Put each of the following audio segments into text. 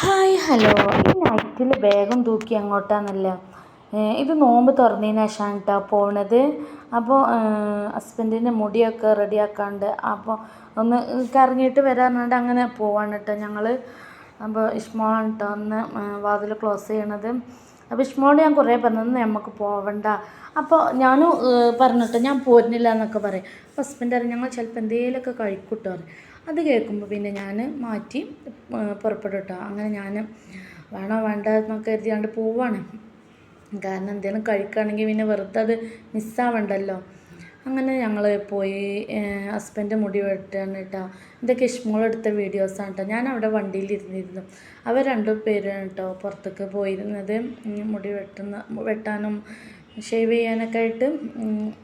Hi hello. ഈ നൈറ്റിൽ ബാഗും തൂക്കി അങ്ങോട്ടാന്നല്ല? ഇത് നോമ്പ് തുറന്നതിന് ശേഷമാണ് കേട്ടോ പോണത് അപ്പോൾ ഹസ്ബൻഡിന്റെ മുടിയൊക്കെ റെഡിയാക്കാണ്ട് അപ്പോൾ ഒന്ന് കറങ്ങിയിട്ട് വരാറുണ്ട് അങ്ങനെ പോവാണ് കേട്ടോ ഞങ്ങൾ അപ്പോൾ ഇഷ്മോളാണ് കേട്ടോ ഒന്ന് വാതിൽ ക്ലോസ് ചെയ്യണത്. അപ്പോൾ ഇഷ്മോളോട് ഞാൻ കുറേ പറഞ്ഞു നമുക്ക് പോവണ്ട. അപ്പോൾ ഞാനും പറഞ്ഞിട്ട് ഞാൻ പോരുന്നില്ല എന്നൊക്കെ പറയും. അപ്പോൾ ഹസ്ബൻഡ് അറിയാം ഞങ്ങൾ ചിലപ്പോൾ എന്തെങ്കിലുമൊക്കെ കഴിക്കൂട്ടോ. പറയും അത് കേൾക്കുമ്പോൾ പിന്നെ ഞാൻ മാറ്റി പുറപ്പെടും കേട്ടോ അങ്ങനെ ഞാൻ വേണോ വേണ്ട എന്നൊക്കെ കരുതിയാണ്ട് പോവാണ്. കാരണം എന്തെങ്കിലും കഴിക്കുകയാണെങ്കിൽ പിന്നെ വെറുതെ അത് മിസ്സാവണ്ടല്ലോ. അങ്ങനെ ഞങ്ങൾ പോയി ഹസ്ബൻഡ് മുടി വെട്ടാണ് കേട്ടോ ഇതൊക്കെ ഇഷ്മോളെടുത്ത വീഡിയോസാണ് കേട്ടോ ഞാൻ അവിടെ വണ്ടിയിൽ ഇരുന്നിരുന്നു അവർ രണ്ടു പേരാണ് കേട്ടോ പുറത്തേക്ക് പോയിരുന്നത്. മുടി വെട്ടുന്ന വെട്ടാനും ഷേവ് ചെയ്യാനൊക്കെ ആയിട്ട്.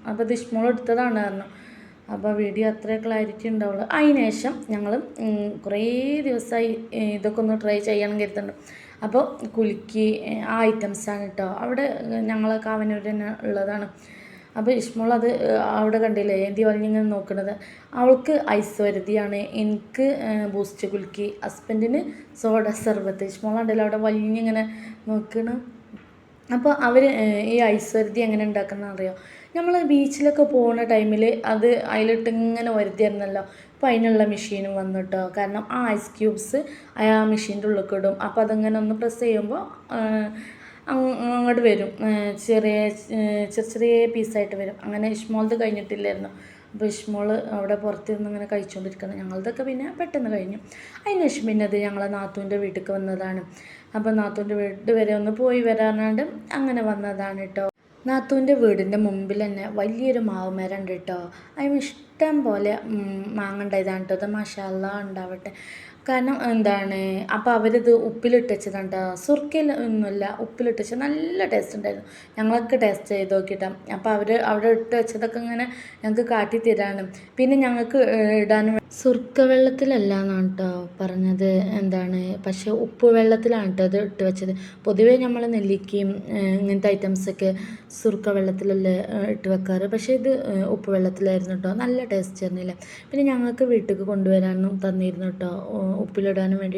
അപ്പോൾ ഇത് ഇഷ്മോളെടുത്തതാണ് കാരണം അപ്പോൾ വീഡിയോ അത്ര ക്ലാരിറ്റി ഉണ്ടാവുള്ളൂ. അതിനുശേഷം ഞങ്ങൾ കുറേ ദിവസമായി ഇതൊക്കെ ഒന്ന് ട്രൈ ചെയ്യണം കരുതുന്നുണ്ട്. അപ്പോൾ കുലുക്കി ആ ഐറ്റംസാണ് കേട്ടോ അവിടെ ഞങ്ങൾ കാവനൂർ തന്നെ ഉള്ളതാണ്. അപ്പോൾ ഇഷ്മോൾ അത് അവിടെ കണ്ടില്ലേ ഏന്തി വലിഞ്ഞിങ്ങനെ നോക്കണത്. അവൾക്ക് ഐസ് വരുതിയാണ് എനിക്ക് ബൂസ്റ്റ് കുലുക്കി. ഹസ്ബൻഡിന് സോഡ സർബത്ത് ഇഷ്മോളുണ്ടല്ലോ അവിടെ വലിഞ്ഞിങ്ങനെ നോക്കണം. അപ്പോൾ അവർ ഈ ഐസ് വരുതി എങ്ങനെ ഉണ്ടാക്കുന്നത് അറിയാം നമ്മൾ ബീച്ചിലൊക്കെ പോകുന്ന ടൈമിൽ അത് അതിലിട്ട് ഇങ്ങനെ വരുത്തിയായിരുന്നല്ലോ. അപ്പോൾ അതിനുള്ള മെഷീനും വന്നിട്ടോ. കാരണം ആ ഐസ് ക്യൂബ്സ് ആ മെഷീന്റെ ഉള്ളിൽ ഇടും അപ്പോൾ അതിങ്ങനെ ഒന്ന് പ്രസ് ചെയ്യുമ്പോൾ അങ്ങോട്ട് വരും. ചെറിയ ചെറിയ ചെറിയ പീസായിട്ട് വരും. അങ്ങനെ ഇഷ്മോളത് കഴിഞ്ഞിട്ടില്ലായിരുന്നു. അപ്പോൾ ഇഷ്മോൾ അവിടെ പുറത്തിരുന്ന് ഇങ്ങനെ കഴിച്ചുകൊണ്ടിരിക്കുന്നത് ഞങ്ങളതൊക്കെ പിന്നെ പെട്ടെന്ന് കഴിഞ്ഞു. അതിന് ശേഷം പിന്നെ അത് ഞങ്ങളെ നാത്തൂന്റെ വീട്ടിലേക്ക് വന്നതാണ്. അപ്പോൾ നാത്തൂന്റെ വീട് വരെ ഒന്ന് പോയി വരാനാണ്ട് അങ്ങനെ വന്നതാണ് കേട്ടോ നാത്തൂന്റെ വീടിന്റെ മുമ്പിൽ തന്നെ വലിയൊരു മാവ് മരം ഉണ്ട് കേട്ടോ അതിന് ഇഷ്ടം പോലെ മാങ്ങണ്ട ഉണ്ടായതാണ് കേട്ടോ അത് മഷാല ഉണ്ടാവട്ടെ. കാരണം എന്താണ് അപ്പോൾ അവരിത് ഉപ്പിലിട്ട് കേട്ടോ സുർക്കയിൽ ഒന്നുമില്ല ഉപ്പിലിട്ട് വെച്ചാൽ നല്ല ടേസ്റ്റ് ഉണ്ടായിരുന്നു. ഞങ്ങളൊക്കെ ടേസ്റ്റ് ചെയ്ത് നോക്കിയിട്ടാണ് അപ്പോൾ അവർ അവിടെ ഇട്ട് വെച്ചതൊക്കെ ഇങ്ങനെ ഞങ്ങൾക്ക് കാട്ടി തരാണ്. പിന്നെ ഞങ്ങൾക്ക് ഇടാനും സുർക്ക വെള്ളത്തിലല്ല എന്നാണ് കേട്ടോ പറഞ്ഞത്. എന്താണ് പക്ഷേ ഉപ്പ് വെള്ളത്തിലാണ് കേട്ടോ അത് ഇട്ട് വെച്ചത്. പൊതുവേ നമ്മൾ നെല്ലിക്കയും ഇങ്ങനത്തെ ഐറ്റംസൊക്കെ സുർക്ക വെള്ളത്തിലല്ലേ ഇട്ട് വെക്കാറ്. പക്ഷേ ഇത് ഉപ്പ് വെള്ളത്തിലായിരുന്നു കേട്ടോ നല്ല ടേസ്റ്റ് ആയിരുന്നില്ല പിന്നെ ഞങ്ങൾക്ക് വീട്ടിലേക്ക് കൊണ്ടുവരാനും തന്നിരുന്നു കേട്ടോ ഉപ്പിലിടാനും വേണ്ടി